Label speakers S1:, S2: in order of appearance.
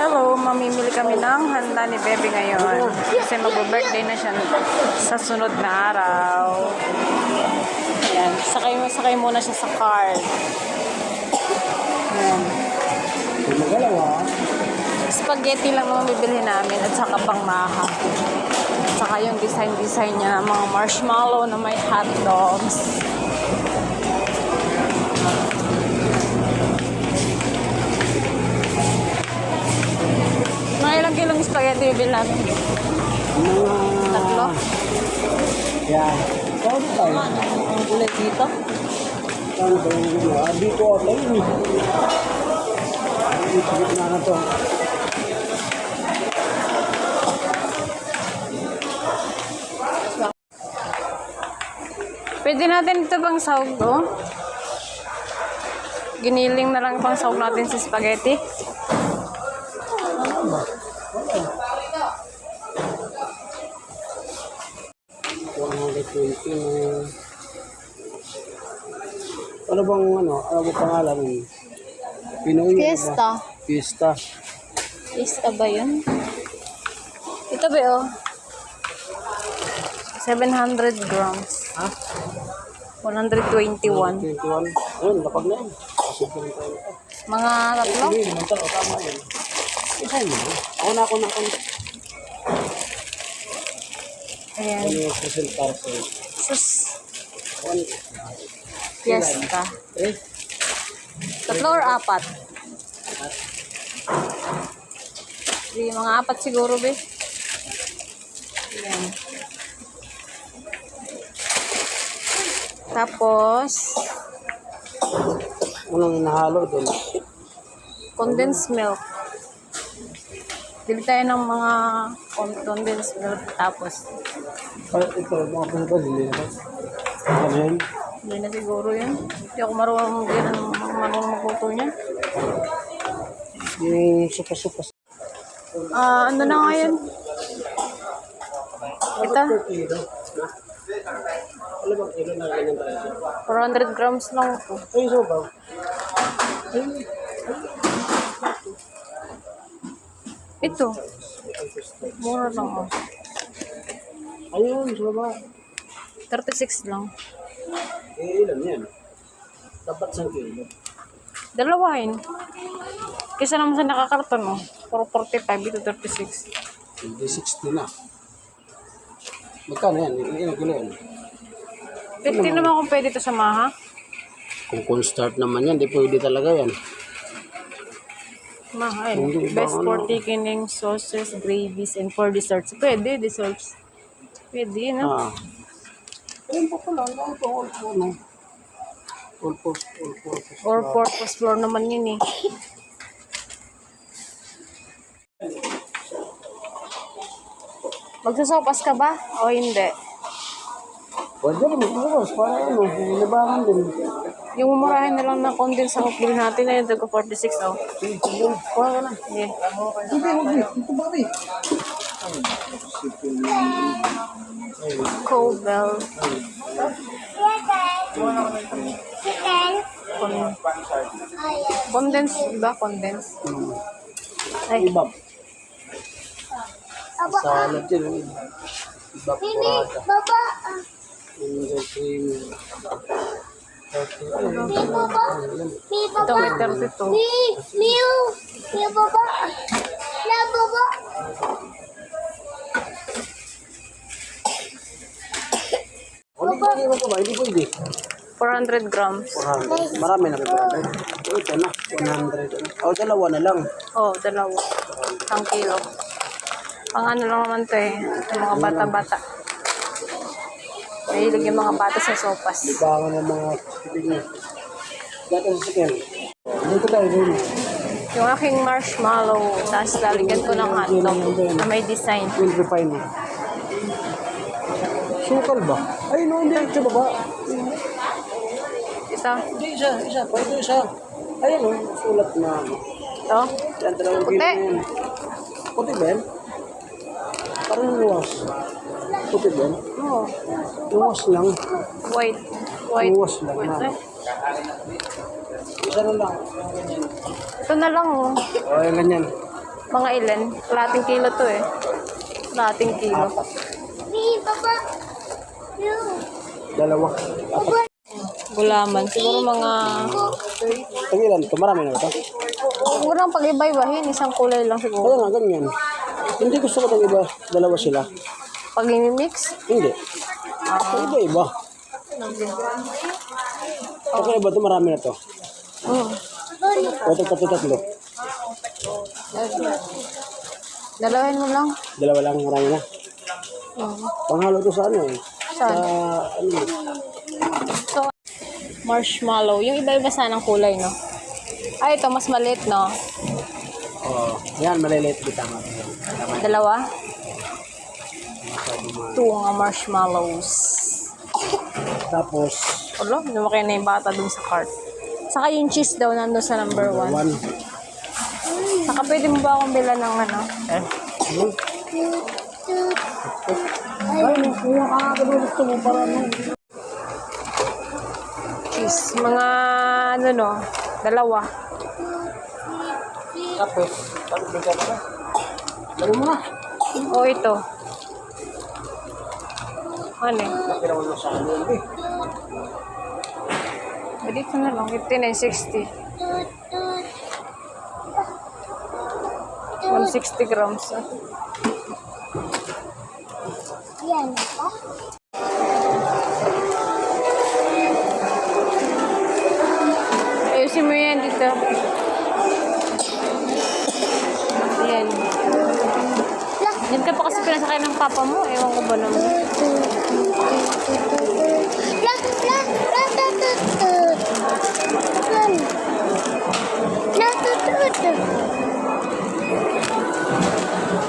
S1: Hello, mamimili kami ng handa ni Bebe ngayon. Kasi mag-birthday na siya sa sunod na araw. Ayan, sakay, sakay muna siya sa car. Ayan. Spaghetti lang naman bibili namin at saka pang maha. At saka yung design-design niya, mga marshmallow na may hot dogs. Spaghetti bibili namin?
S2: Mga...
S1: Tatlo?
S2: Yan. Saan tayo?
S1: Ang dito?
S2: Saan ba yung video? Ah, dito ako yun. Dito na na to.
S1: Pwede natin ito pang sahog, oh. Giniling na lang pang sahog natin sa spaghetti.
S2: One hundred twenty na... Ano bang ano? Ano bang pangalan nun? Pinoy? ano ba?
S1: Fiesta.
S2: Fiesta.
S1: Fiesta ba yun? Ito ba, oh. 700 grams.
S2: Ha?
S1: 121.
S2: 21. Ayun, lapag na yun.
S1: Mga tatlo?
S2: Hindi, naman tao. Tama yun. Isa yun. Ako na, ako na, ako na.
S1: Ayan.
S2: Ano?
S1: Sus. Fiesta. Tatlo or apat? Hindi, mga apat siguro, be. Ayan. Tapos,
S2: anong inahalo doon?
S1: condensed milk. Bili tayo ng mga con- condensed milk. Tapos,
S2: Ay, ito, mga hindi na. Ano yun?
S1: hindi na siguro yun. Hindi ako marunong, hindi na marunong magluto niya.
S2: Yung supa-supa.
S1: Ah, ano na nga yun? Ito,
S2: Kilo. Ano bang kilo na ganyan tayo?
S1: 400 grams lang ito.
S2: Ay, so ba?
S1: Ito. Mura lang oh.
S2: Ayun, so ba?
S1: 36 lang.
S2: Eh, ilan yan? Dapat sa kilo.
S1: Dalawahin. Kesa naman sa nakakarton oh. Puro 45, ito 36.
S2: Hindi 60 na. Magkano yan? Ilang kilo yan?
S1: 50 naman kung pwede ito sa maha.
S2: Kung cornstarch naman yan, di pwede talaga yan.
S1: Mahal.
S2: Ba,
S1: Best
S2: ano?
S1: for thickening sauces, gravies, and for desserts. Pwede, desserts. Pwede, no?
S2: Ah. Ayun pa pala, ano ito? All po, no? All po, all po.
S1: Or purpose floor naman yun eh. Magsasopas ka ba? O hindi?
S2: Pwede rin, magbukas, para ano, libangan din.
S1: Yung umurahin na lang ng condense sa bilhin natin na yun, tago 46 oh.
S2: Sige, kuha ka na.
S1: Sige.
S2: Hindi, hindi. Ito ba, di?
S1: Cobel. Con condense ba? Condense. Ay,
S2: Ibab. Salad yun. yung Ibab porada.
S3: Baba,
S2: Yung cream.
S3: mi baba, mi
S1: ito
S3: baba,
S1: may 32.
S3: mi, miu, mi baba, la baba.
S2: Pwede mo ba? Hindi pwede.
S1: 400 grams.
S2: 400. Marami na kayo. Ito na. 100. O, dalawa na lang.
S1: Oh, dalawa. Isang kilo. Pang ano lang naman to eh. Yung mga bata-bata. Mahilig yung mga bata sa sopas.
S2: Libangan ng mga pitig niya. Dati sa sikin. Dito tayo dun.
S1: Yung aking marshmallow, tapos lalagyan ko ng hotdog na may design.
S2: Will refine. Sukal ba? Ay, no, hindi. Sa baba.
S1: Ito,
S2: Hindi, isa. Isa. Pwede isa. Ayan, no. Sulat na.
S1: ito.
S2: Yan, dalawang
S1: Puti.
S2: yan. Puti ba yan? Parang luwas. Puti ba yan?
S1: Oh,
S2: Luwas lang.
S1: white. White.
S2: Luwas lang.
S1: White
S2: na.
S1: eh.
S2: Isa na lang.
S1: Ito na lang oh.
S2: O, yan ganyan.
S1: Mga ilan? Kalating kilo to eh. Kalating kilo.
S3: May baba. Yung.
S2: Dalawa.
S3: Baba.
S1: Gulaman. Siguro mga...
S2: Ang ilan ito? Marami na ito.
S1: Siguro ang pag-iba-ibahin. Isang kulay lang siguro.
S2: Kaya nga, ganyan. Hindi gusto ko ng iba. Dalawa sila.
S1: Pag mix
S2: Hindi. Ang iba-iba. Okay ba ito? Marami na ito.
S1: Mm.
S2: O ito, tatlo, tatlo.
S1: Dalawahin mo lang.
S2: Dalawa lang, marami na.
S1: Mm.
S2: Panghalo ito sa ano eh. Sa,
S1: Saan?
S2: ano eh.
S1: So, marshmallow. Yung iba-iba sana ng kulay, no? Ay, ito, mas maliit, no?
S2: Oh, yan, maliliit di tama.
S1: Dalawa? Two nga marshmallows.
S2: Tapos,
S1: Ulo, lumaki na yung bata dun sa cart. Saka yung cheese daw nandun sa number one.
S2: one.
S1: Saka pwede mo ba akong bila ng ano?
S2: Eh, ano? Ay, kuha ka nga kung gusto mo para ano.
S1: Mga ano no? Dalawa.
S2: Tapos, tapos bigyan mo na. Lagyan mo na.
S1: O ito. Ano eh?
S2: Nakira mo sa ano eh.
S1: Eh, Dito na lang. 5960. 160 grams. ah.
S3: Yan ba?
S1: Ayusin mo yan dito. Yan. Yan ka pa kasi pinasakay ng papa mo. Ewan ko ba naman.
S3: La, la,